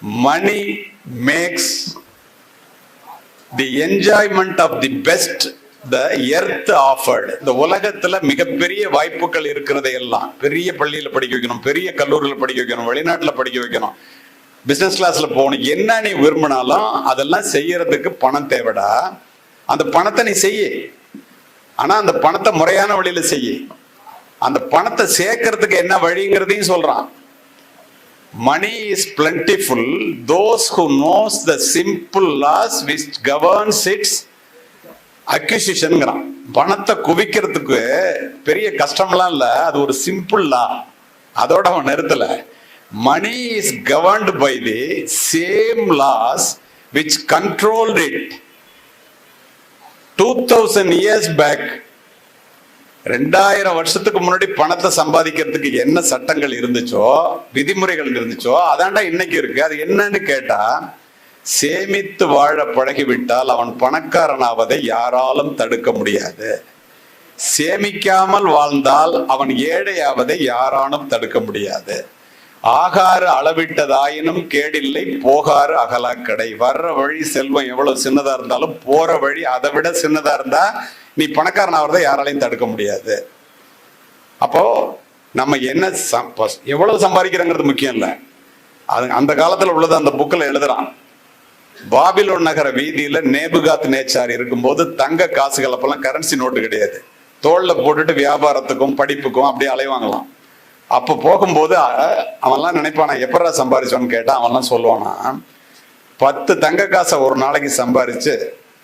Money makes the enjoyment of the best the earth afforded இந்த உலகத்துல மிகப்பெரிய வாய்ப்புகள் இருக்கிறதை எல்லாம். பெரிய பள்ளியில படிக்க வைக்கணும் பெரிய கல்லூரியில படிக்க வைக்கணும் வெளிநாட்டுல படிக்க வைக்கணும். பிசினஸ் கிளாஸ்ல போகணும். என்ன நீ விரும்பினாலும் அதெல்லாம் செய்யறதுக்கு பணம் தேவைடா. அந்த பணத்தை நீ செய்ய. ஆனா அந்த பணத்தை முறையான வழியில செய்ய. அந்த பணத்தை சேர்க்கறதுக்கு என்ன வழிங்கிறதையும் சொல்றான். Money is plentiful. Those who knows the simple laws which governs its அக்யூசிஷனுங்கிறான் பணத்தை குவிக்கிறதுக்கு பெரிய கஷ்டம்லாம் இல்லை. அது ஒரு சிம்பிள் லா அதோட அவன் நிறுத்தல. Money is governed by the same laws which controlled it two thousand years back ரெண்டாயிரம் வருஷத்துக்கு முன்னாடி பணத்தை சம்பாதிக்கிறதுக்கு என்ன சட்டங்கள் இருந்துச்சோ விதிமுறைகள் இருந்துச்சோ அதாண்டா இன்னைக்கு இருக்கு. அது என்னன்னு கேட்டா சேமித்து வாழ பழகிவிட்டால் அவன் பணக்காரனாவதை யாராலும் தடுக்க முடியாது. சேமிக்காமல் வாழ்ந்தால் அவன் ஏழையாவதை யாராலும் தடுக்க முடியாது. ஆகாறு அளவிட்டதாயினும் கேடில்லை போகாறு அகலாக்கடை. வர்ற வழி செல்வம் எவ்வளவு சின்னதா இருந்தாலும் போற வழி அதை விட சின்னதா இருந்தா நீ பணக்காரன் ஆகிறத யாராலையும் தடுக்க முடியாது. அப்போ நம்ம என்ன சம்- எவ்வளவு சம்பாதிக்கிறோங்கிறது முக்கியம் இல்லை. அது அந்த காலத்தில் உள்ளது அந்த புக்கில் எழுதுறான். பாபிலோன் நகர வீதியில நேபுகாத் நேச்சார் இருக்கும்போது தங்க காசுகள் அப்பெல்லாம் கரன்சி நோட்டு கிடையாது. தோல்ல போட்டுட்டு வியாபாரத்துக்கும் படிப்புக்கும் அப்படியே அலைவாங்களாம் அப்போ போகும்போது அவன்லாம் நினைப்பானா எப்படா சம்பாரிச்சோன்னு கேட்டா? அவன்லாம் சொல்லுவானா பத்து தங்க காசை ஒரு நாளைக்கு சம்பாரிச்சு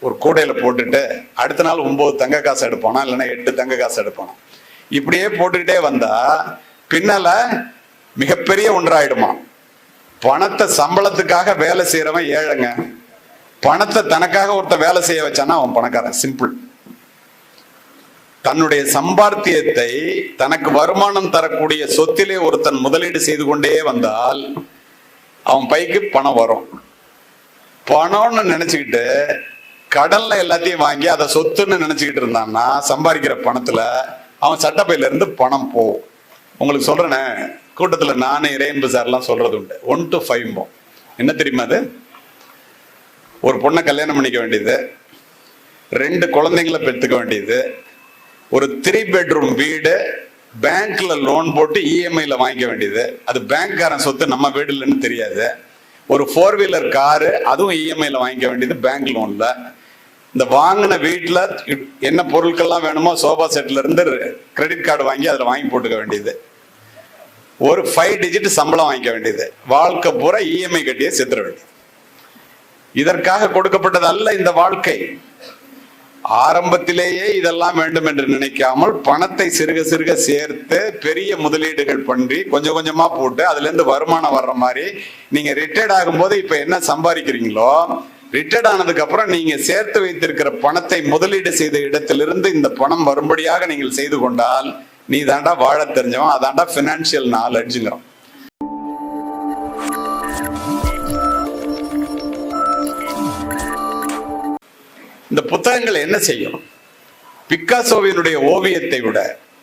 ஒரு கூடையில் போட்டுட்டு அடுத்த நாள் ஒம்பது தங்க காசு எடுப்பானா? இல்லைன்னா எட்டு தங்க காசு எடுப்பானா? இப்படியே போட்டுக்கிட்டே வந்தா பின்னால மிகப்பெரிய ஒன்றாயிடுமா? பணத்தை சம்பளத்துக்காக வேலை செய்யறவன் ஏழைங்க. பணத்தை தனக்காக ஒருத்தன் வேலை செய்ய வச்சானா அவன் பணக்காரன். சிம்பிள் தன்னுடைய சம்பாத்தியத்தை தனக்கு வருமானம் தரக்கூடிய சொத்திலே ஒருத்தன் முதலீடு செய்து கொண்டே வந்தால் அவன் பைக்கு பணம் வரும். பணம்னு நினைச்சுக்கிட்டு கடல்ல எல்லாத்தையும் வாங்கி அதை சொத்துன்னு நினைச்சுக்கிட்டு இருந்தான்னா சம்பாதிக்கிற பணத்துல அவன் சட்டப்பையில இருந்து பணம் போகும் உங்களுக்கு சொல்றேனே கூட்டத்துல நானே இறையன்பு சார்லாம் சொல்றது உண்டு. ஒன் டு ஃபைவ் என்ன தெரியுமா அது? ஒரு பொண்ணை கல்யாணம் பண்ணிக்க வேண்டியது. ரெண்டு குழந்தைங்களை பெற்றுக்க வேண்டியது. ஒரு த்ரீ பெட்ரூம் வீடு பேங்க்ல லோன் போட்டு இஎம்ஐல வாங்கிக்க வேண்டியது. அது பேங்க்காரன் சொத்து நம்ம வீடு இல்லைன்னு தெரியாது. ஒரு ஃபோர் வீலர் காரு அதுவும் இஎம்ஐல வாங்கிக்க வேண்டியது பேங்க் லோன்ல இந்த வாங்கின வீட்டில் என்ன பொருட்கள்லாம் வேணுமோ சோஃபா செட்ல இருந்து கிரெடிட் கார்டு வாங்கி அதில் வாங்கி போட்டுக்க வேண்டியது. ஒரு ஃபைவ் டிஜிட் சம்பளம் வாங்கிக்க வேண்டியது. வாழ்க்கை பூரா இஎம்ஐ கட்டியே செத்துற வேண்டியது. இதற்காக கொடுக்கப்பட்டது அல்ல இந்த வாழ்க்கை. ஆரம்பத்திலேயே இதெல்லாம் வேண்டும் என்று நினைக்காமல் பணத்தை சிறுக சிறுக சேர்த்து பெரிய முதலீடுகள் பண்ணி கொஞ்சம் கொஞ்சமா போட்டு அதுல இருந்து வருமானம் வர்ற மாதிரி நீங்க ரிட்டையர்ட் ஆகும்போது இப்ப என்ன சம்பாதிக்கிறீங்களோ ரிட்டையர்ட் ஆனதுக்கு அப்புறம் நீங்க சேர்த்து வைத்திருக்கிற பணத்தை முதலீடு செய்த இடத்திலிருந்து இந்த பணம் வரும்படியாக நீங்கள் செய்து கொண்டால் நீ தாண்டா வாழ தெரிஞ்சவன் அதாண்டா பினான்சியல் நாலெட்ஜுங்கிறோம் இந்த புத்தகங்கள் என்ன செய்யும்? பிக்காசோவினுடைய ஓவியத்தை விட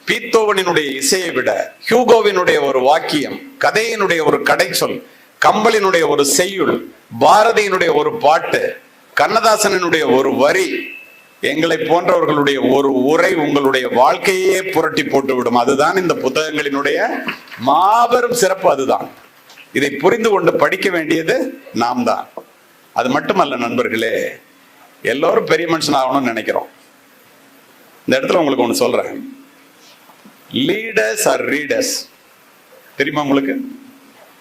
பீத்தோவனினுடைய இசையை விட ஹியூகோவினுடைய ஒரு வாக்கியம் கதையினுடைய ஒரு கடைச்சொல் கம்பளினுடைய ஒரு செய்யுள் பாரதியினுடைய ஒரு பாட்டு கண்ணதாசனினுடைய ஒரு வரி எங்களை போன்றவர்களுடைய ஒரு உரை உங்களுடைய வாழ்க்கையே புரட்டி போட்டு விடும். அதுதான் இந்த புத்தகங்களினுடைய மாபெரும் சிறப்பு அதுதான். இதை புரிந்து கொண்டு படிக்க வேண்டியது நாம் தான் அது மட்டுமல்ல நண்பர்களே எல்லோரும் பெரிய மனுஷன் ஆகணும்னு நினைக்கிறோம். இந்த இடத்துல உங்களுக்கு ஒன்று சொல்றேன். லீடர்ஸ் ஆர் ரீடர்ஸ் தெரியுமா உங்களுக்கு?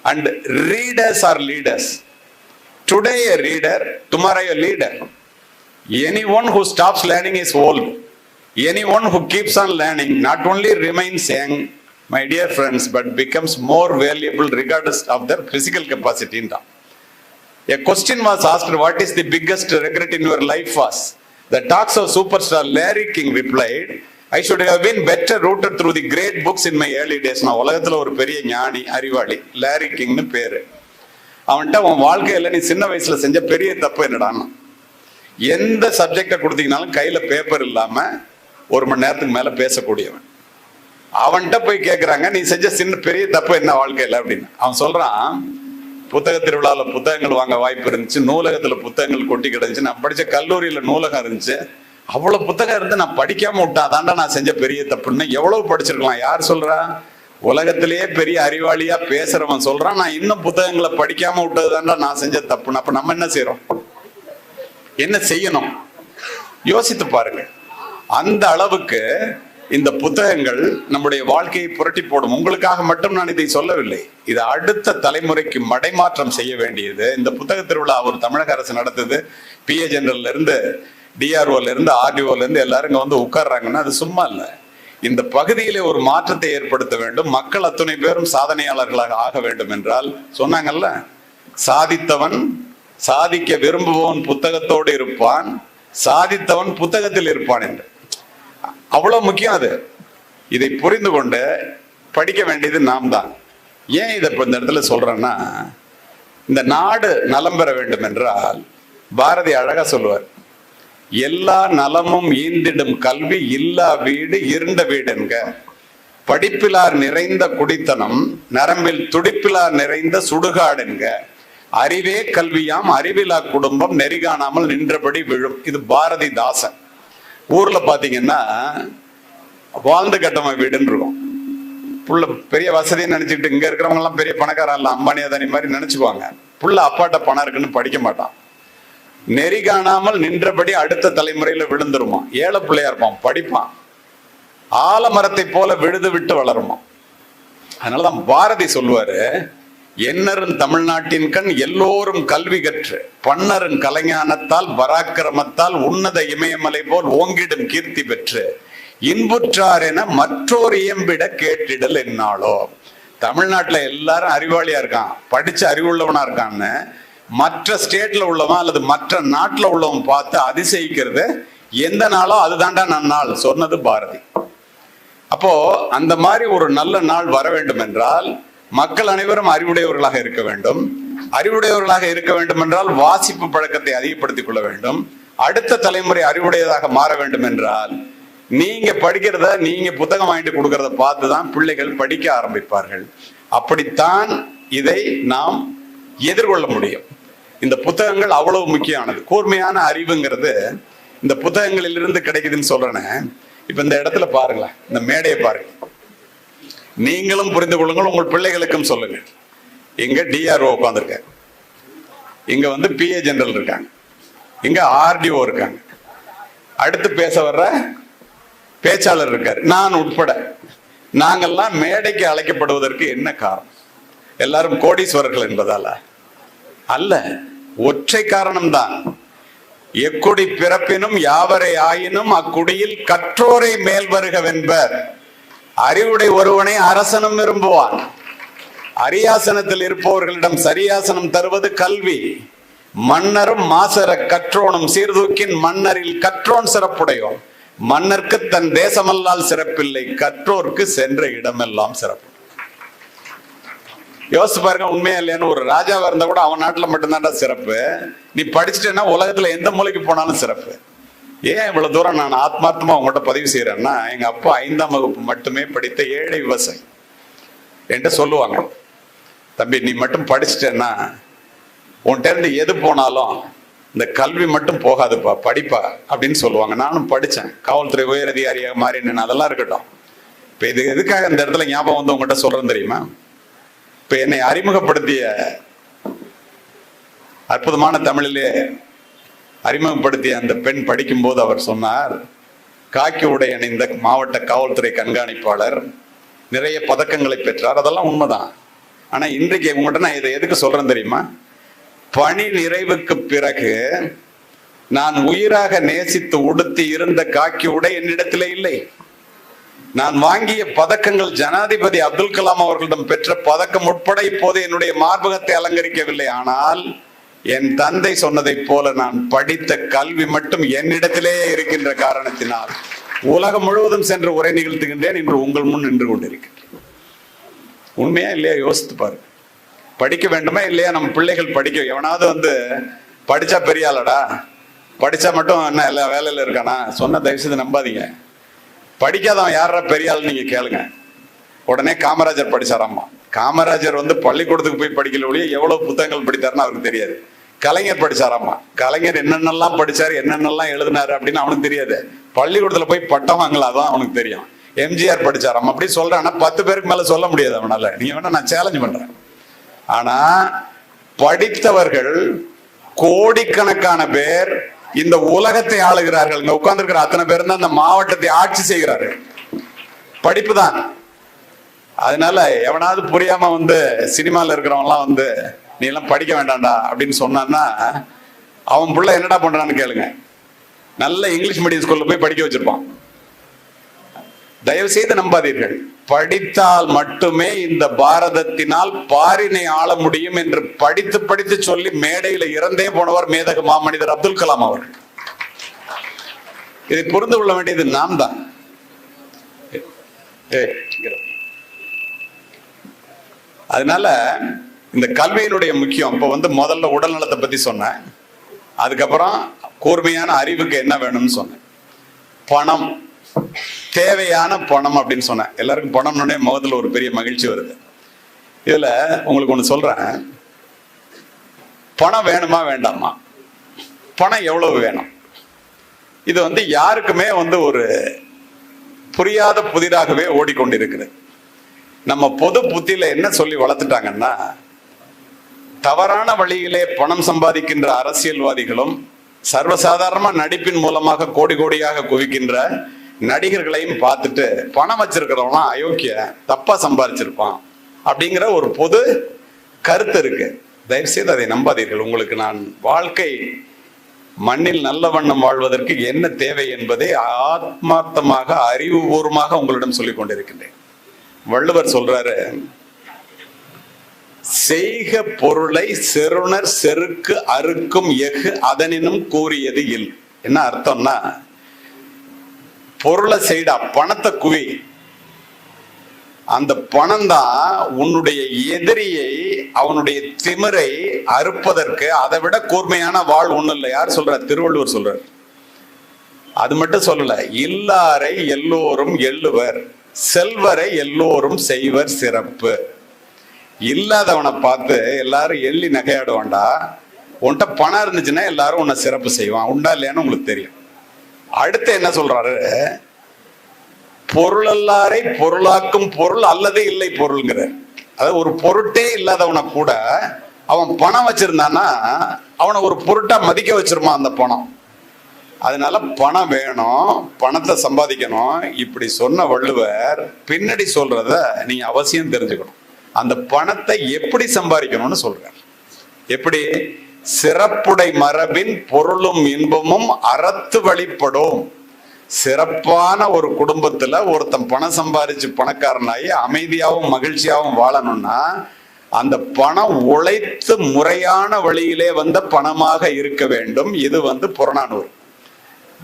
And readers are leaders. Today a reader, tomorrow a leader. Anyone who stops learning is old. Anyone who keeps on learning not only remains young, my dear friends, but becomes more valuable regardless of their physical capacity. In them. A question was asked, what is the biggest regret in your life was? The talks of superstar Larry King replied, I should have been better rooted through the great books in my early days நான் உலகத்துல ஒரு பெரிய ஞானி அறிவாளி lorry கிங்னு பேரு. அவன்கிட்ட உன் வாழ்க்கையில நீ சின்ன வயசுல செஞ்ச பெரிய தப்பு என்னடான்னு. எந்த சப்ஜெக்டை கொடுத்தீங்கனாலும் கையில பேப்பர் இல்லாம ஒரு மணி நேரத்துக்கு மேல பேசக்கூடியவன். அவன்கிட்ட போய் கேட்குறாங்க நீ செஞ்ச சின்ன பெரிய தப்பு என்ன வாழ்க்கையில்? அப்படின்னு. அவன் சொல்றான் புத்தக திருவிழாவில் புத்தகங்கள் வாங்க வாய்ப்பு இருந்துச்சு. நூலகத்தில் புத்தகங்கள் கொட்டி கிடந்துச்சு. நான் படித்த கல்லூரியில் நூலகம் இருந்துச்சு. அவ்வளவு புத்தகம் இருந்து நான் படிக்காம விட்டாதாண்டா நான் செஞ்ச பெரிய தப்புன்னு எவ்வளவு படிச்சிருக்கலாம்? யார் சொல்றா? உலகத்திலேயே பெரிய அறிவாளியா பேசுறவன் சொல்றான். நான் இன்னும் புத்தகங்களை படிக்காம விட்டதுதான்டா நான் செஞ்ச தப்புன்னு. அப்ப நம்ம என்ன செய்யறோம் என்ன செய்யணும்? யோசித்து பாருங்க. அந்த அளவுக்கு இந்த புத்தகங்கள் நம்முடைய வாழ்க்கையை புரட்டி போடும். உங்களுக்காக மட்டும் நான் இதை சொல்லவில்லை. இது அடுத்த தலைமுறைக்கு மடைமாற்றம் செய்ய வேண்டியது. இந்த புத்தக திருவிழா ஒரு தமிழக அரசு நடத்துது. பிஏ ஜெனரல்ல இருந்து டிஆர்ஓல இருந்து ஆர்டிஓல இருந்து எல்லாரும் இங்கே வந்து உட்கார்றாங்கன்னா அது சும்மா இல்லை. இந்த பகுதியிலே ஒரு மாற்றத்தை ஏற்படுத்த வேண்டும். மக்கள் அத்துணை பேரும் சாதனையாளர்களாக ஆக வேண்டும் என்றால் சொன்னாங்கல்ல சாதித்தவன் சாதிக்க விரும்புபவன் புத்தகத்தோடு இருப்பான் சாதித்தவன் புத்தகத்தில் இருப்பான் என்று. அவ்வளவு முக்கியம் அது. இதை புரிந்து கொண்டு படிக்க வேண்டியது நாம் தான். ஏன் இதை இப்ப இந்த இடத்துல சொல்றேன்னா இந்த நாடு நலம் பெற வேண்டும் என்றால் பாரதி அழகா சொல்லுவார் எல்லா நலமும் ஈந்திடும் கல்வி இல்லா வீடு இருண்ட வீடு என்க. படிப்பிலார் நிறைந்த குடித்தனம் நரம்பில் துடிப்பிலார் நிறைந்த சுடுகாடு என்க. அறிவே கல்வியாம் அறிவிலா குடும்பம் நெறிகாணாமல் நின்றபடி விழும். இது பாரதிதாசன். ஊர்ல பாத்தீங்கன்னா வாழ்ந்து கட்டமை வீடுன்னு இருக்கும் புள்ள பெரிய வசதின்னு நினைச்சுக்கிட்டு இங்க இருக்கிறவங்க எல்லாம் பெரிய பணக்காரா இல்ல அம்பானி அதானி மாதிரி நினைச்சுக்குவாங்க. புள்ள அப்பாட்ட பணம் இருக்குன்னு படிக்க மாட்டான். நெறி காணாமல் நின்றபடி அடுத்த தலைமுறையில விழுந்துருமா? ஏழை பிள்ளையா இருப்பான் படிப்பான். ஆலமரத்தை போல விழுது விட்டு வளருமா அதனாலதான் பாரதி சொல்லுவாரு என்னரும் தமிழ்நாட்டின் கண் எல்லோரும் கல்வி கற்று பன்னரும் கலைஞானத்தால் பராக்கிரமத்தால் உன்னத இமயமலை போல் ஓங்கிடும் கீர்த்தி பெற்று இன்புற்றார் என மற்றோர் இயம்பிட கேட்டிடல் என்னாலோ? தமிழ்நாட்டுல எல்லாரும் அறிவாளியா இருக்கான் படிச்சு அறிவுள்ளவனா இருக்கான்னு மற்ற ஸ்டேட்ல உள்ளவன் அல்லது மற்ற நாட்டில் உள்ளவன் பார்த்து அதிசயிக்கிறது எந்த நாளோ அதுதான்டா நன்னாள் சொன்னது பாரதி. அப்போ அந்த மாதிரி ஒரு நல்ல நாள் வர வேண்டும் என்றால் மக்கள் அனைவரும் அறிவுடையவர்களாக இருக்க வேண்டும். அறிவுடையவர்களாக இருக்க வேண்டும் என்றால் வாசிப்பு பழக்கத்தை அதிகப்படுத்திக் கொள்ள வேண்டும். அடுத்த தலைமுறை அறிவுடையதாக மாற வேண்டும் என்றால் நீங்க படிக்கிறத நீங்க புத்தகம் வாங்கிட்டு கொடுக்கறத பார்த்து தான் பிள்ளைகள் படிக்க ஆரம்பிப்பார்கள். அப்படித்தான் இதை நாம் எதிர்கொள்ள முடியும். இந்த புத்தகங்கள் அவ்வளவு முக்கியமானது. கூர்மையான அறிவுங்கிறது இந்த புத்தகங்களிலிருந்து கிடைக்குதுன்னு சொல்றேன். இப்ப இந்த இடத்துல பாருங்களேன் இந்த மேடையை பாருங்க. நீங்களும் புரிந்து கொள்ளுங்கள் உங்கள் பிள்ளைகளுக்கும் சொல்லுங்க இங்க டிஆர்ஓ உட்காந்துருக்க இங்க வந்து பிஏ ஜெனரல் இருக்காங்க. இங்க ஆர்டிஓ இருக்காங்க. அடுத்து பேச வர்ற பேச்சாளர் இருக்காரு. நான் உட்பட. நாங்கெல்லாம் மேடைக்கு அழைக்கப்படுவதற்கு என்ன காரணம்? எல்லாரும் கோடீஸ்வரர்கள் என்பதால? அல்ல ஒற்றை காரணம்தான். எக்குடி பிறப்பினும் யாவரை ஆயினும் அக்குடியில் கற்றோரை மேல் வருகவென்பர் அறிவுடை ஒருவனை அரசனும் விரும்புவான். அரியாசனத்தில் இருப்பவர்களிடம் சரியாசனம் தருவது கல்வி. மன்னரும் மாசர கற்றோனும் சீர்தூக்கின் மன்னரில் கற்றோன் சிறப்புடையோன். மன்னர்க்கு தன் தேசமல்லால் சிறப்பில்லை கற்றோர்க்கு சென்ற இடமெல்லாம் சிறப்பு. யோசிச்சு பாருங்க உண்மையா இல்லையான்னு ஒரு ராஜாவா இருந்தா கூட அவன் நாட்டுல மட்டும்தான்டா சிறப்பு. நீ படிச்சுட்டேன்னா உலகத்துல எந்த மூலைக்கு போனாலும் சிறப்பு. ஏன் இவ்வளவு தூரம் நான் ஆத்மார்த்தமா உங்கள்கிட்ட பதிவு செய்யறேன்னா எங்க அப்பா ஐந்தாம் வகுப்பு மட்டுமே படித்த ஏழை விவசாயி. என்கிட்ட சொல்லுவாங்க தம்பி நீ மட்டும் படிச்சிட்டேன்னா உன்கிட்ட இருந்து எது போனாலும் இந்த கல்வி மட்டும் போகாதுப்பா படிப்பா அப்படின்னு சொல்லுவாங்க. நானும் படித்தேன் காவல்துறை உயரதிகாரியாக மாறினேன் அதெல்லாம் இருக்கட்டும். இப்போ இது எதுக்காக இந்த இடத்துல ஞாபகம் வந்து உங்கள்கிட்ட சொல்றேன் தெரியுமா? இப்ப என்னை அறிமுகப்படுத்திய அற்புதமான தமிழிலே அறிமுகப்படுத்திய அந்த பெண் படிக்கும்போது அவர் சொன்னார் காக்கி உடை அணிந்த மாவட்ட காவல்துறை கண்காணிப்பாளர் நிறைய பதக்கங்களை பெற்றார். அதெல்லாம் உண்மைதான். ஆனா இன்றைக்கு உங்கள்கிட்ட நான் இதை எதுக்கு சொல்றேன் தெரியுமா? பணி நிறைவுக்கு பிறகு நான் உயிராக நேசித்து உடுத்தி இருந்த காக்கி உடை என்னிடத்திலே இல்லை. நான் வாங்கிய பதக்கங்கள் ஜனாதிபதி அப்துல் கலாம் அவர்களிடம் பெற்ற பதக்கம் உட்பட இப்போது என்னுடைய மார்பகத்தை அலங்கரிக்கவில்லை. ஆனால் என் தந்தை சொன்னதைப் போல நான் படித்த கல்வி மட்டும் என்னிடத்திலேயே இருக்கின்ற காரணத்தினால் உலகம் முழுவதும் சென்று உரை நிகழ்த்துகின்றேன். இன்று உங்கள் முன் நின்று கொண்டிருக்கிறேன் உண்மையா இல்லையா? யோசித்து பாரு படிக்க வேண்டுமா இல்லையா? நம்ம பிள்ளைகள் படிக்க எவனாவது வந்து படிச்சா பெரியாளடா படிச்சா மட்டும் என்ன எல்லா வேலையில இருக்கானா? சொன்ன தயவு செய்து நம்பாதீங்க. படிக்காதவன் யாரா பெரிய ஆள் நீங்க கேளுங்க. உடனே காமராஜர் படிச்சாராமா காமராஜர் வந்து பள்ளிக்கூடத்துக்கு போய் படிக்கல ஒழிய எவ்வளவு புத்தகங்கள் படித்தாருன்னு அவருக்கு தெரியாது. கலைஞர் படிச்சாராமா கலைஞர் என்னென்னலாம் படிச்சாரு என்னென்னலாம் எழுதினாரு அப்படின்னு அவனுக்கு தெரியாது. பள்ளிக்கூடத்துல போய் பட்டம் வாங்கலாதான் அவனுக்கு தெரியும். எம்ஜிஆர் படிச்சாராம் அப்படி சொல்றான். ஆனா பத்து பேருக்கு மேல சொல்ல முடியாது அவனால. நீங்க வேணா நான் சேலஞ்ச் பண்றேன். ஆனா படித்தவர்கள் கோடிக்கணக்கான பேர் இந்த உலகத்தை ஆளுகிறார்கள். இங்க உட்கார்ந்துருக்கிற அத்தனை பேர் தான் இந்த மாவட்டத்தை ஆட்சி செய்கிறார்கள் படிப்பு தான். அதனால எவனாவது புரியாம வந்து சினிமால இருக்கிறவன்லாம் வந்து நீ எல்லாம் படிக்க வேண்டாம்டா அப்படின்னு சொன்னான்னா அவன் பிள்ளை என்னடா பண்றான்னு கேளுங்க. நல்ல இங்கிலீஷ் மீடியம் ஸ்கூல்ல போய் படிக்க வச்சிருப்பான். தயவு செய்து நம்பாதீர்கள். படித்தால் மட்டுமே இந்த பாரதத்தினால் பாரினை ஆள முடியும் என்று படித்து படித்து சொல்லி மேடையில இறந்தே போனவர் மேதக மாமனிதர் அப்துல் கலாம் அவர்கள். இதை புரிந்து கொள்ள வேண்டியது நாம் தான் அதனால இந்த கல்வியினுடைய முக்கியம். இப்ப வந்து முதல்ல உடல் நலத்தை பத்தி சொன்னேன். அதுக்கப்புறம் கூர்மையான அறிவுக்கு என்ன வேணும்னு சொன்னேன். பணம். தேவையான பணம் அப்படின்னு சொன்னேன். எல்லாருக்கும் பணம்னுடைய முகத்துல ஒரு பெரிய மகிழ்ச்சி வருது. இதுல உங்களுக்கு ஒண்ணு சொல்றேன். பணம் வேணுமா வேண்டாமா? பணம் எவ்வளவு வேணும்? இது வந்து யாருக்குமே வந்து ஒரு புரியாத புதிராகவே ஓடிக்கொண்டிருக்குது. நம்ம பொது புத்தியில என்ன சொல்லி வளர்த்துட்டாங்கன்னா தவறான வழியிலே பணம் சம்பாதிக்கின்ற அரசியல்வாதிகளும் சர்வசாதாரணமா நடிப்பின் மூலமாக கோடி கோடியாக குவிக்கின்ற நடிகர்களையும் பார்த்துட்டு பணம் வச்சிருக்கிறவங்களாம் அயோக்கிய தப்பா சம்பாதிச்சிருப்பான் அப்படிங்கிற ஒரு பொது கருத்து இருக்கு. தயவுசெய்து அதை நம்பாதீர்கள். உங்களுக்கு நான் வாழ்க்கை மண்ணில் நல்ல வண்ணம் வாழ்வதற்கு என்ன தேவை என்பதை ஆத்மார்த்தமாக அறிவுபூர்வமாக உங்களிடம் சொல்லிக் கொண்டிருக்கின்றேன். வள்ளுவர் சொல்றாரு செய்க பொருளை செருணர் செருக்கு அறுக்கும் எஃகு அதனினும் கூறியது இல். என்ன அர்த்தம்னா பொருளை செய்டா பணத்தை குவி. அந்த பணம் தான் உன்னுடைய எதிரியை அவனுடைய திமிரை அறுப்பதற்கு அதை விட கூர்மையான வாழ் ஒண்ணு இல்லை. யார் சொல்றார் திருவள்ளுவர் சொல்றார் அது மட்டும் சொல்லல இல்லாரை எல்லோரும் எள்ளுவர் செல்வரை எல்லோரும் செய்வர் சிறப்பு. இல்லாதவனை பார்த்து எல்லாரும் எள்ளி நகையாடுவான்டா. உன்கிட்ட பணம் இருந்துச்சுன்னா எல்லாரும் உன்னை சிறப்பு செய்வான். உண்டா இல்லையான்னு உங்களுக்கு தெரியும். அடுத்து என்ன சொல்றாரு? பொருளல்லாரை பொருளாக்கும் பொருள் அல்லது இல்லை பொருள்ங்கிற. அதாவது ஒரு பொருட்டே இல்லாதவனை கூட அவன் பணம் வச்சிருந்தான்னா அவனை ஒரு பொருட்டா மதிக்க வச்சிருமா அந்த பணம். அதனால பணம் வேணும் பணத்தை சம்பாதிக்கணும். இப்படி சொன்ன வள்ளுவர் பின்னாடி சொல்றத நீங்க அவசியம் தெரிஞ்சுக்கணும். அந்த பணத்தை எப்படி சம்பாதிக்கணும்னு சொல்றார். எப்படி? சிறப்புடை மரபின் பொருளும் இன்பமும் அறத்து வழிபடும். சிறப்பான ஒரு குடும்பத்துல ஒருத்தன் பணம் சம்பாதிச்சு பணக்காரனாகி அமைதியாகவும் மகிழ்ச்சியாகவும் வாழணும்னா அந்த பணம் உழைத்து முறையான வழியிலே வந்த பணமாக இருக்க வேண்டும். இது வந்து புறநானூறு.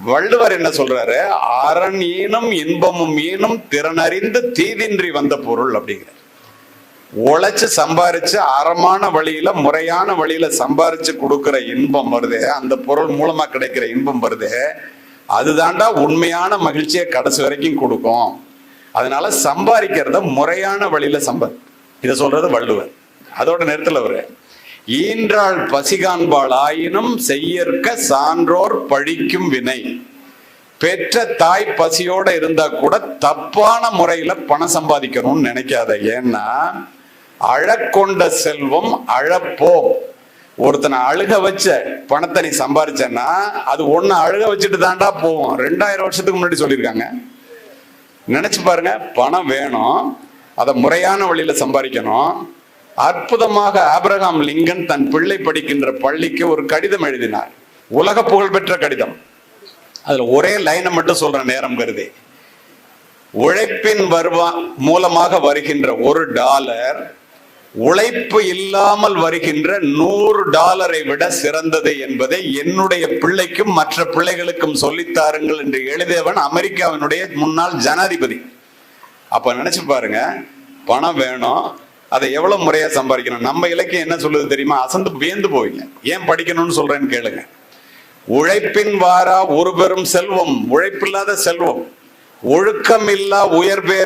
வள்ளுவர் என்ன சொல்றாரு? அரண் ஈனும் இன்பமும் ஈனும் திறனறிந்து தீதின்றி வந்த பொருள் அப்படிங்கிற உழைச்சு சம்பாரிச்சு அறமான வழியில முறையான வழியில சம்பாரிச்சு கொடுக்கிற இன்பம் வருது அந்த பொருள் மூலமா கிடைக்கிற இன்பம் வருது அதுதாண்டா உண்மையான மகிழ்ச்சியை கடைசி வரைக்கும் கொடுக்கும். அதனால சம்பாதிக்கிறத முறையான வழியில சம்பா இதை சொல்றது வள்ளுவர். அதோட நேரத்தில் அவரு. ஈன்றாள் பசிகாண்பாள் ஆயினும் செய்யற்க சான்றோர் பழிக்கும் வினை. பெற்ற தாய் பசியோட இருந்தா கூட தப்பான முறையில பணம் சம்பாதிக்கணும்னு நினைக்காத. ஏன்னா அழக்கொண்ட செல்வம் அழப்போம் ஒருத்தனை அழுக வச்ச பணத்தை நீ சம்பாரிச்சேன்னா அது ஒன்னு அழுக வச்சுட்டு தாண்டா போவோம். ரெண்டாயிரம் வருஷத்துக்கு முன்னாடி சொல்லியிருக்காங்க. நினைச்சு பாருங்க பணம் வேணும் அதை முறையான வழியில சம்பாதிக்கணும் அற்புதமாக ஆபிரகாம் லிங்கன் தன் பிள்ளை படிக்கின்ற பள்ளிக்கு ஒரு கடிதம் எழுதினார். உலக புகழ்பெற்ற கடிதம். அதுல ஒரே லைனை மட்டும் சொல்றேன் நேரம் கருதி. உழைப்பின் வருவா மூலமாக வருகின்ற ஒரு டாலர் உழைப்பு இல்லாமல் வருகின்ற நூறு டாலரை விட சிறந்தது என்பதை என்னுடைய பிள்ளைக்கும் மற்ற பிள்ளைகளுக்கும் சொல்லித்தாருங்கள் என்று எழுதியவன் அமெரிக்காவினுடைய முன்னாள் ஜனாதிபதி. அப்ப நினைச்சு பாருங்க பணம் வேணும் அதை எவ்வளவு முறையா சம்பாதிக்கணும்? நம்ம இலக்கியம் என்ன சொல்லுது தெரியுமா? அசந்து வியந்து போவீங்க. ஏன் படிக்கணும்னு சொல்றேன்னு கேளுங்க. உழைப்பின் வாரா ஒரு பெரும் செல்வம் உழைப்பில்லாத செல்வம். ஒழுக்கம் இல்லா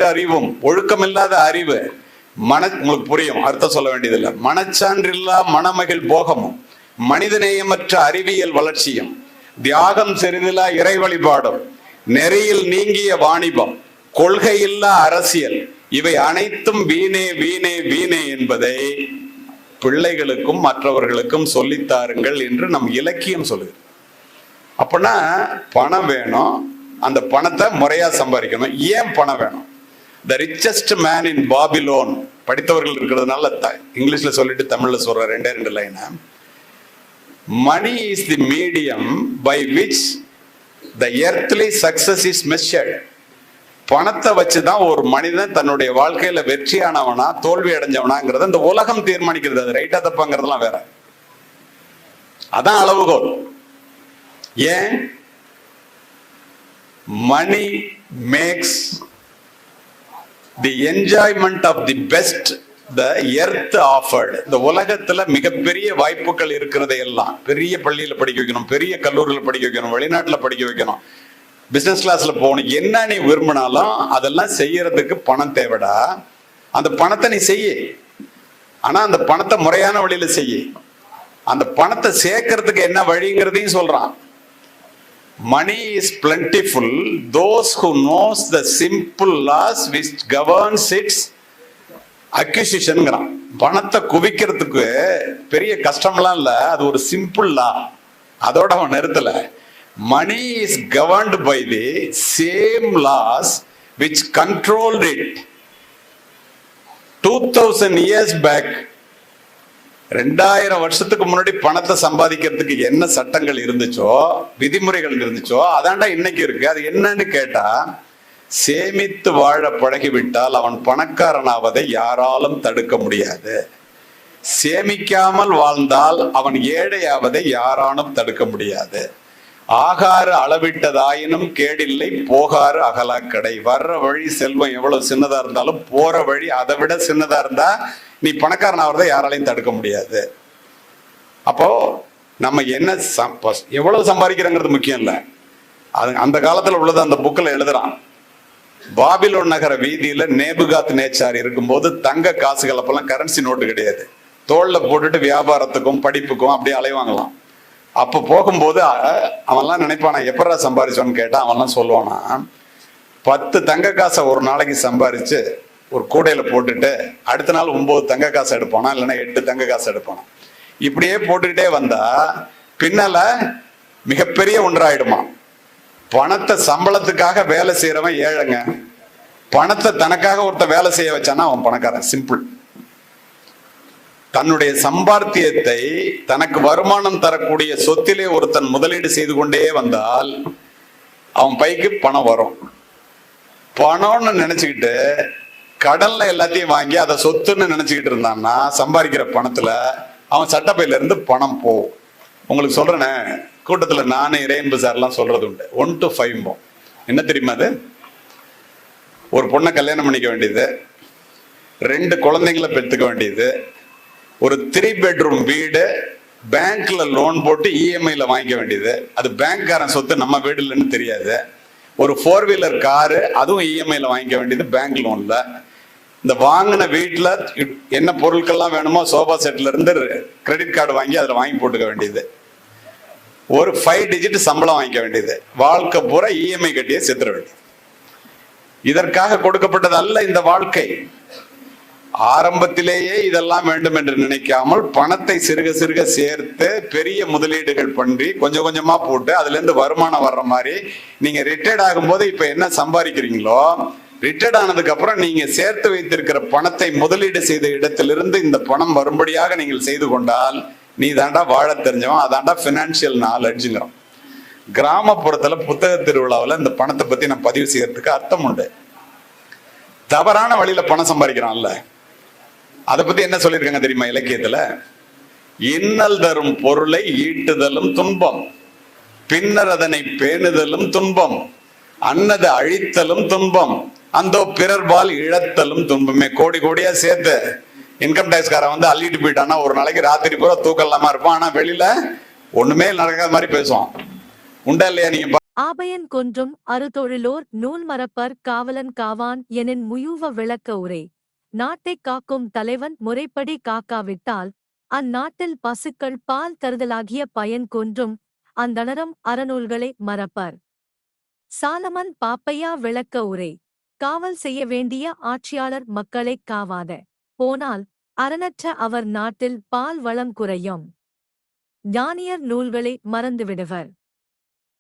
அறிவும் ஒழுக்கம் இல்லாத அறிவு. மன உங்களுக்கு புரியும் அர்த்தம் சொல்ல வேண்டியதில்லை. மனச்சான்றில்லா மனமகிழ் போகமும் மனிதநேயமற்ற அறிவியல் வளர்ச்சியும் தியாகம் செறிதிலா இறை வழிபாடும் நெறியில் நீங்கிய வாணிபம் கொள்கையில்லா அரசியல் இவை அனைத்தும் வீணே வீணே வீணே என்பதை பிள்ளைகளுக்கும் மற்றவர்களுக்கும் சொல்லித்தாருங்கள் என்று நம் இலக்கியம் சொல்லுது. அப்படின்னா பணம் வேணும் அந்த பணத்தை முறையா சம்பாதிக்கணும். ஏன் பணம் வேணும்? The richest man in Babylon படித்தவர்கள் இருக்கிறதுனால த- இங்கிலீஷ்ல சொல்லிட்டு தமிழ்ல சொல்ற ரெண்டே ரெண்டு line money is the medium by which the earthly success is measured பணத்தை வச்சு தான் ஒரு மனிதன் தன்னுடைய வாழ்க்கையில வெற்றியானவனா தோல்வி அடைஞ்சவனாங்கிறத இந்த உலகம் தீர்மானிக்கிறது. அது ரைட்டா தப்பாங்கிறதுலாம் வேற. அதான் அளவுகோல். ஏன்? Money makes the enjoyment of the best the earth afforded இந்த உலகத்துல மிகப்பெரிய வாய்ப்புகள் இருக்கிறதை எல்லாம் பெரிய பள்ளியில படிக்க வைக்கணும் பெரிய கல்லூரியில் படிக்க வைக்கணும் வெளிநாட்டுல படிக்க வைக்கணும். பிசினஸ் கிளாஸ்ல போகணும். என்ன நீ விரும்பினாலும் அதெல்லாம் செய்யறதுக்கு பணம் தேவைடா. அந்த பணத்தை நீ செய்ய. ஆனா அந்த பணத்தை முறையான வழியில செய்ய. அந்த பணத்தை சேர்க்கறதுக்கு என்ன வழிங்கிறதையும் சொல்றான். Money is plentiful those who knows the simple laws which governs its அக்யூசிஷன்ங்கிறான் பணத்தை குவிக்கிறதுக்கு பெரிய கஷ்டம்லாம் இல்லை. அது ஒரு சிம்பிள் லா அதோட அவன் நிறுத்தல. Money is governed by the same laws which controlled it two thousand years back ரெண்டாயிரம் வருஷத்துக்கு முன்னாடி பணத்தை சம்பாதிக்கிறதுக்கு என்ன சட்டங்கள் இருந்துச்சோ விதிமுறைகள் இருந்துச்சோ அதாண்டா இன்னைக்கு இருக்கு. அது என்னன்னு கேட்டா சேமித்து வாழ பழகிவிட்டால் அவன் பணக்காரனாவதை யாராலும் தடுக்க முடியாது. சேமிக்காமல் வாழ்ந்தால் அவன் ஏழையாவதை யாராலும் தடுக்க முடியாது. ஆகாறு அளவிட்டதாயினும் கேடில்லை போகாறு அகலா கடை வர்ற வழி செல்வம் எவ்வளவு சின்னதா இருந்தாலும் போற வழி அதை விட சின்னதா இருந்தா நீ பணக்காரன் ஆகிறத யாராலையும் தடுக்க முடியாது. அப்போ நம்ம என்ன சம்- எவ்வளவு சம்பாதிக்கிறோங்கிறது முக்கியம் இல்லை. அது அந்த காலத்துல உள்ளது அந்த புக்கில் எழுதுறான். பாபிலோன் நகர வீதியில நேபுகாத் நேச்சார் இருக்கும்போது தங்க காசுகள் அப்பெல்லாம் கரன்சி நோட்டு கிடையாது. தோல்ல போட்டுட்டு வியாபாரத்துக்கும் படிப்புக்கும் அப்படியே அலைவாங்களாம் அப்ப போகும்போது அவன்லாம் நினைப்பானா எப்படா சம்பாரிச்சோன்னு கேட்டா அவன்லாம் சொல்லுவானா? பத்து தங்க காசை ஒரு நாளைக்கு சம்பாரிச்சு ஒரு கூடையில போட்டுட்டு அடுத்த நாள் ஒன்பது தங்க காசு எடுப்பானா இல்லைன்னா எட்டு தங்க காசு எடுப்பானா? இப்படியே போட்டுக்கிட்டே வந்தா பின்னால மிகப்பெரிய ஒன்றாயிடுமா? பணத்தை சம்பளத்துக்காக வேலை செய்யறவன் ஏழைங்க. பணத்தை தனக்காக ஒருத்த வேலை செய்ய வச்சானா அவன் பணக்காரன். சிம்பிள் தன்னுடைய சம்பாத்தியத்தை தனக்கு வருமானம் தரக்கூடிய சொத்திலே ஒருத்தன் முதலீடு செய்து கொண்டே வந்தால் அவன் பைக்கு பணம் வரும். பணம்னு நினைச்சுக்கிட்டு கடல்ல எல்லாத்தையும் வாங்கி அதை சொத்துன்னு நினைச்சுக்கிட்டு இருந்தான்னா சம்பாதிக்கிற பணத்துல அவன் சட்டப்பையில இருந்து பணம் போகும் உங்களுக்கு சொல்றேனே கூட்டத்துல நானே இறையன்பு சார்லாம் சொல்றது உண்டு. ஒன் டு ஃபைவ் என்ன தெரியுமா அது? ஒரு பொண்ணை கல்யாணம் பண்ணிக்க வேண்டியது. ரெண்டு குழந்தைங்களை பெற்றுக்க வேண்டியது. ஒரு த்ரீ பெட்ரூம் வீடு பேங்க்ல லோன் போட்டு இஎம்ஐல வாங்கிக்க வேண்டியது. அது பேங்க்காரன் சொத்து நம்ம வீடு இல்லைன்னு தெரியாது. ஒரு ஃபோர் வீலர் காரு அதுவும் இஎம்ஐல வாங்கிக்க வேண்டியது பேங்க் லோன்ல இந்த வாங்கின வீட்டில் என்ன பொருட்கள்லாம் வேணுமோ சோஃபா செட்ல இருந்து கிரெடிட் கார்டு வாங்கி அதில் வாங்கி போட்டுக்க வேண்டியது. ஒரு ஃபைவ் டிஜிட் சம்பளம் வாங்கிக்க வேண்டியது. வாழ்க்கை பூரா இஎம்ஐ கட்டியே செத்துற வேண்டியது. இதற்காக கொடுக்கப்பட்டது அல்ல இந்த வாழ்க்கை. ஆரம்பத்திலேயே இதெல்லாம் வேண்டும் என்று நினைக்காமல் பணத்தை சிறுக சிறுக சேர்த்து பெரிய முதலீடுகள் பண்ணி கொஞ்சம் கொஞ்சமா போட்டு அதுல இருந்து வருமானம் வர்ற மாதிரி நீங்க ரிட்டையர்ட் ஆகும்போது இப்ப என்ன சம்பாதிக்கிறீங்களோ ரிட்டையர்ட் ஆனதுக்கு அப்புறம் நீங்க சேர்த்து வைத்திருக்கிற பணத்தை முதலீடு செய்த இடத்திலிருந்து இந்த பணம் வரும்படியாக நீங்கள் செய்து கொண்டால் நீ தாண்டா வாழ தெரிஞ்சவன் அதாண்டா பினான்சியல் நாலெட்ஜுங்கிறோம் கிராமப்புறத்துல புத்தக திருவிழாவில் இந்த பணத்தை பத்தி நான் பதிவு செய்யறதுக்கு அர்த்தம் உண்டு. தவறான வழியில பணம் சம்பாதிக்கிறான்ல. அதை பத்தி என்ன சொல்லியிருக்காங்க தெரியுமா இலக்கியத்துல? இன்னல் தரும் பொருளை ஈட்டுதலும் துன்பம் பின்னர் அதனை பேணுதலும் துன்பம் அன்னது அழித்தலும் துன்பம் அந்த பிறர்பால் இழத்தலும் துன்பமே. கோடி கோடியா சேர்த்து இன்கம் டேக்ஸ்காரன் வந்து அள்ளிட்டு போயிட்டான்னா ஒரு நாளைக்கு ராத்திரி பூரா தூக்கம் இல்லாம இருப்பான். ஆனா வெளியில ஒண்ணுமே நடக்காத மாதிரி பேசுவான். உண்டா இல்லையா நீங்க ஆபயன் கொன்றும் அறுதொழிலோர் நூல் மரப்பர் காவலன் காவான் எனின் முயூவ விளக்க உரை. நாட்டைக் காக்கும் தலைவன் முறைப்படி காக்காவிட்டால் அந்நாட்டில் பசுக்கள் பால் தருதலாகிய பயன் கொன்றும் அந்தணரும் அறநூல்களை மறப்பர். சாலமன் பாப்பையா விளக்க உரை காவல் செய்ய வேண்டிய ஆட்சியாளர் மக்களை காவாத போனால் அறனற்ற அவர் நாட்டில் பால் வளம் குறையும். ஞானியர் நூல்களை மறந்துவிடுவர்.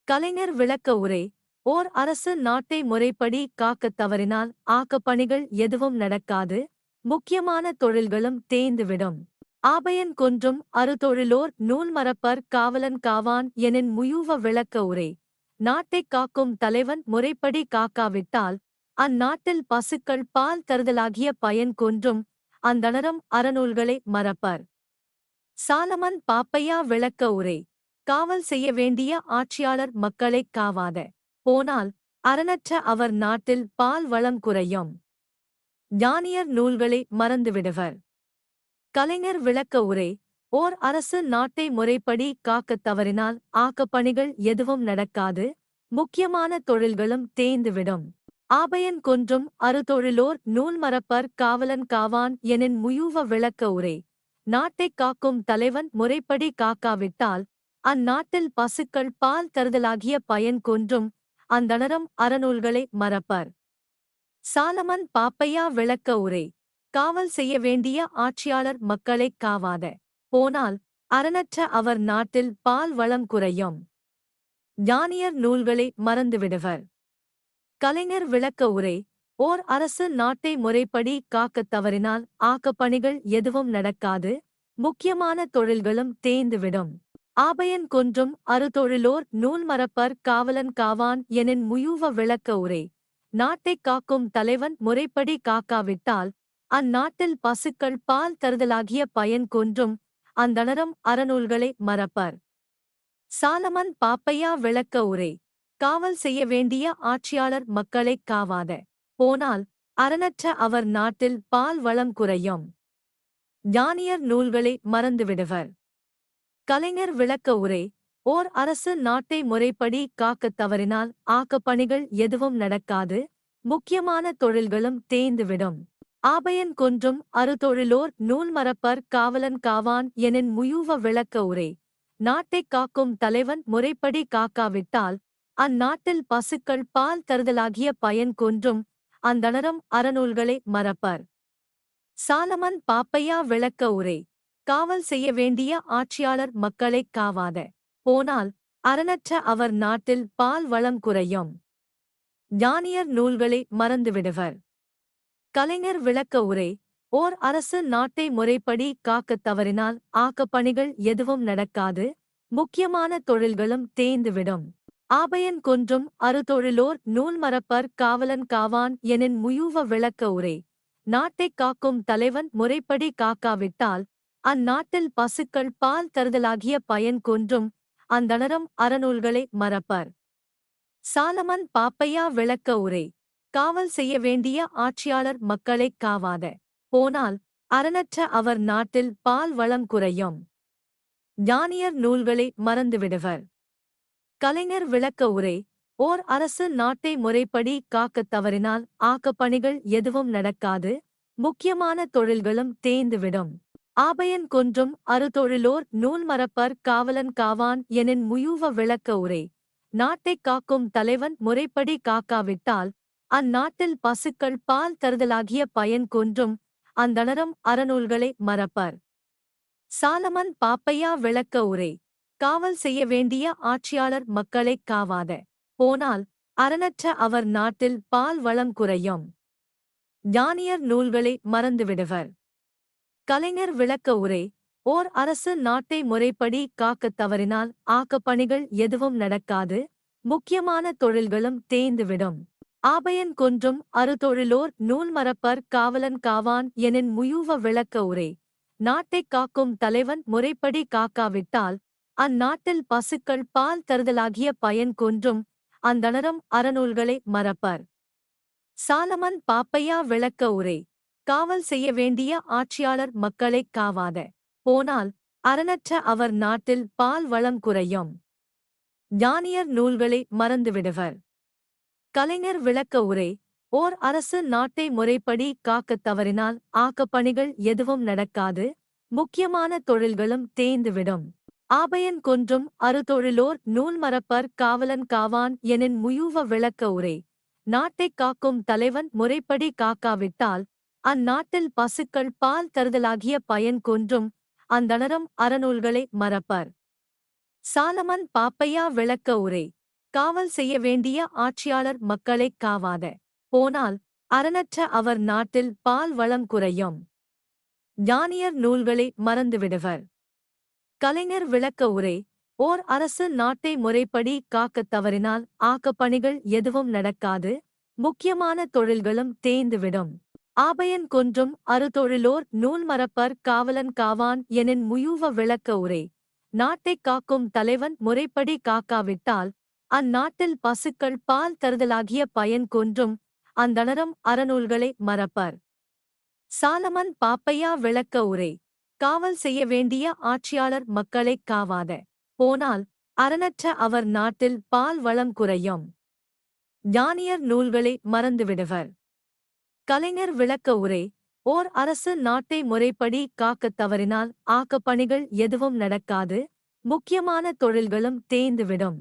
கலைஞர் விளக்க உரை ஓர் அரசு நாட்டை முறைப்படி காக்கத் தவறினால் ஆக்கப்பணிகள் எதுவும் நடக்காது முக்கியமான தொழில்களும் தேய்ந்துவிடும். ஆபயன் கொன்றும் அறுதொழிலோர் நூல் மறப்பர் காவலன் காவான் எனின் முயூவ விளக்க உரை. நாட்டைக் காக்கும் தலைவன் முறைப்படி காக்காவிட்டால் அந்நாட்டில் பசுக்கள் பால் தருதலாகிய பயன் கொன்றும் அந்தணரும் அறநூல்களை மறப்பர். சாலமன் பாப்பையா விளக்க உரை. காவல் செய்ய வேண்டிய ஆட்சியாளர் மக்களைக் காவாத. போனால் அறனற்ற அவர் நாட்டில் பால் வளம் குறையும். ஞானியர் நூல்களை மறந்துவிடுவர். கலைஞர் விளக்க உரை ஓர் அரசு நாட்டை முறைப்படி காக்கத் தவறினால் ஆக்கப்பணிகள் எதுவும் நடக்காது முக்கியமான தொழில்களும் தேய்ந்துவிடும். ஆபயன் கொன்றும் அறுதொழிலோர் நூல்மரப்பர் காவலன் காவான் எனின் முயூவ விளக்க உரை நாட்டைக் காக்கும் தலைவன் முறைப்படி காக்காவிட்டால் அந்நாட்டில் பசுக்கள் பால் தருதலாகிய பயன் கொன்றும் அந்தணரும் அறநூல்களை மறப்பர். சாலமன் பாப்பையா விளக்க உரை. காவல் செய்ய வேண்டிய ஆட்சியாளர் மக்களைக் காவாத. போனால் அறனற்ற அவர் நாட்டில் பால் வளம் குறையும். ஞானியர் நூல்களை மறந்துவிடுவர். கலைஞர் விளக்க உரை. ஓர் அரசு நாட்டை முறைப்படி காக்கத் தவறினால் ஆக்கப்பணிகள் எதுவும் நடக்காது. முக்கியமான தொழில்களும் தேய்ந்துவிடும். ஆபயன் கொன்றும் அறுதொழிலோர் நூல் மறப்பர் காவலன் காவான் எனின் முயூவ விளக்க உரை. நாட்டைக் காக்கும் தலைவன் முறைப்படி காக்காவிட்டால் அந்நாட்டில் பசுக்கள் பால் தருதலாகிய பயன் கொன்றும் அந்தணரும் அறநூல்களை மறப்பர். சாலமன் பாப்பையா விளக்க உரை. காவல் செய்ய வேண்டிய ஆட்சியாளர் மக்களைக் காவாத. போனால் அறனற்ற அவர் நாட்டில் பால் வளம் குறையும். ஞானியர் நூல்களை மறந்துவிடுவர். கலைஞர் விளக்க உரை ஓர் அரசு நாட்டை முறைப்படி காக்கத் தவறினால் ஆக்கப்பணிகள் எதுவும் நடக்காது முக்கியமான தொழில்களும் தேய்ந்துவிடும். ஆபயன் கொன்றும் அறுதொழிலோர் நூல் மறப்பர் காவலன் காவான் எனின் முயூவ விளக்க உரை. நாட்டைக் காக்கும் தலைவன் முறைப்படி காக்காவிட்டால் அந்நாட்டில் பசுக்கள் பால் தருதலாகிய பயன் கொன்றும் அந்தணரும் அறநூல்களை மறப்பர். சாலமன் பாப்பையா விளக்க உரை. காவல் செய்ய வேண்டிய ஆட்சியாளர் மக்களைக் காவாத. போனால் அறனற்ற அவர் நாட்டில் பால் வளம் குறையும். ஞானியர் நூல்களை மறந்துவிடுவர். கலைஞர் விளக்க உரை ஓர் அரசு நாட்டை முறைப்படி காக்கத் தவறினால் ஆக்கப்பணிகள் எதுவும் நடக்காது முக்கியமான தொழில்களும் தேய்ந்துவிடும். ஆபயன் கொன்றும் அறுதொழிலோர் நூல்மரப்பர் காவலன் காவான் எனின் முயூவ விளக்க உரை நாட்டைக் காக்கும் தலைவன் முறைப்படி காக்காவிட்டால் அந்நாட்டில் பசுக்கள் பால் தருதலாகிய பயன் கொன்றும் அந்தணரும் அறநூல்களை மறப்பர். சாலமன் பாப்பையா விளக்க உரை காவல் செய்ய வேண்டிய ஆட்சியாளர் மக்களைக் காவாத போனால் அறனற்ற அவர் நாட்டில் பால் வளம் குறையும். ஞானியர் நூல்களை மறந்துவிடுவர். கலைஞர் விளக்க உரை ஓர் அரசு நாட்டை முறைப்படி காக்கத் தவறினால் ஆக்கப்பணிகள் எதுவும் நடக்காது முக்கியமான தொழில்களும் தேய்ந்துவிடும். ஆபயன் கொன்றும் அறுதொழிலோர் நூல் மறப்பர் காவலன் காவான் எனின் முயூவ விளக்க உரை. நாட்டைக் காக்கும் தலைவன் முறைப்படி காக்காவிட்டால் அந்நாட்டில் பசுக்கள் பால் தருதலாகிய பயன் கொன்றும் அந்தணரும் அறநூல்களை மறப்பர். சாலமன் பாப்பையா விளக்க உரை. காவல் செய்ய வேண்டிய ஆட்சியாளர் மக்களைக் காவாத. போனால் அறனற்ற அவர் நாட்டில் பால் வளம் குறையும். ஞானியர் நூல்களை மறந்துவிடுவர். கலைஞர் விளக்க உரை ஓர் அரசு நாட்டை முறைப்படி காக்கத் தவறினால் ஆக்கப்பணிகள் எதுவும் நடக்காது முக்கியமான தொழில்களும் தேய்ந்துவிடும். ஆபயன் கொன்றும் அறுதொழிலோர் நூல் மறப்பர் காவலன் காவான் எனின் முயூவ விளக்க உரை. நாட்டைக் காக்கும் தலைவன் முறைப்படி காக்காவிட்டால் அந்நாட்டில் பசுக்கள் பால் தருதலாகிய பயன் கொன்றும் அந்தணரும் அறநூல்களை மறப்பர். சாலமன் பாப்பையா விளக்க உரை காவல் செய்ய வேண்டிய ஆட்சியாளர் மக்களைக் காவாத. போனால் அறனற்ற அவர் நாட்டில் பால் வளம் குறையும். ஞானியர் நூல்களை மறந்துவிடுவர். கலைஞர் விளக்க உரை ஓர் அரசு நாட்டை முறைப்படி காக்கத் தவறினால் ஆக்கப்பணிகள் எதுவும் நடக்காது முக்கியமான தொழில்களும் தேய்ந்துவிடும். ஆபயன் கொன்றும் அறுதொழிலோர் நூல் மறப்பர் காவலன் காவான் எனின் முயூவ விளக்க உரை. நாட்டைக் காக்கும் தலைவன் முறைப்படி காக்காவிட்டால் அந்நாட்டில் பசுக்கள் பால் தருதலாகிய பயன் கொன்றும் அந்தணரும் அறநூல்களை மறப்பர். சாலமன் பாப்பையா விளக்க உரை காவல் செய்ய வேண்டிய ஆட்சியாளர் மக்களைக் காவாத போனால் அறனற்ற அவர் நாட்டில் பால் வளம் குறையும். ஞானியர் நூல்களை மறந்துவிடுவர். கலைஞர் விளக்க உரை ஓர் அரசு நாட்டை முறைப்படி காக்கத் தவறினால் ஆக்கப்பணிகள் எதுவும் நடக்காது முக்கியமான தொழில்களும் தேய்ந்துவிடும். ஆபயன் கொன்றும் அறுதொழிலோர் நூல் மறப்பர் காவலன் காவான் எனின் முயூவ விளக்க உரை. நாட்டைக் காக்கும் தலைவன் முறைப்படி காக்காவிட்டால் அந்நாட்டில் பசுக்கள் பால் தருதலாகிய பயன் கொன்றும் அந்தணரும் அறநூல்களை மறப்பர். சாலமன் பாப்பையா விளக்க உரை. காவல் செய்ய வேண்டிய ஆட்சியாளர் மக்களைக் காவாத. போனால் அறனற்ற அவர் நாட்டில் பால் வளம் குறையும். ஞானியர் நூல்களை மறந்துவிடுவர். கலைஞர் விளக்க உரை ஓர் அரசு நாட்டை முறைப்படி காக்கத் தவறினால் ஆக்கப்பணிகள் எதுவும் நடக்காது முக்கியமான தொழில்களும் தேய்ந்துவிடும்.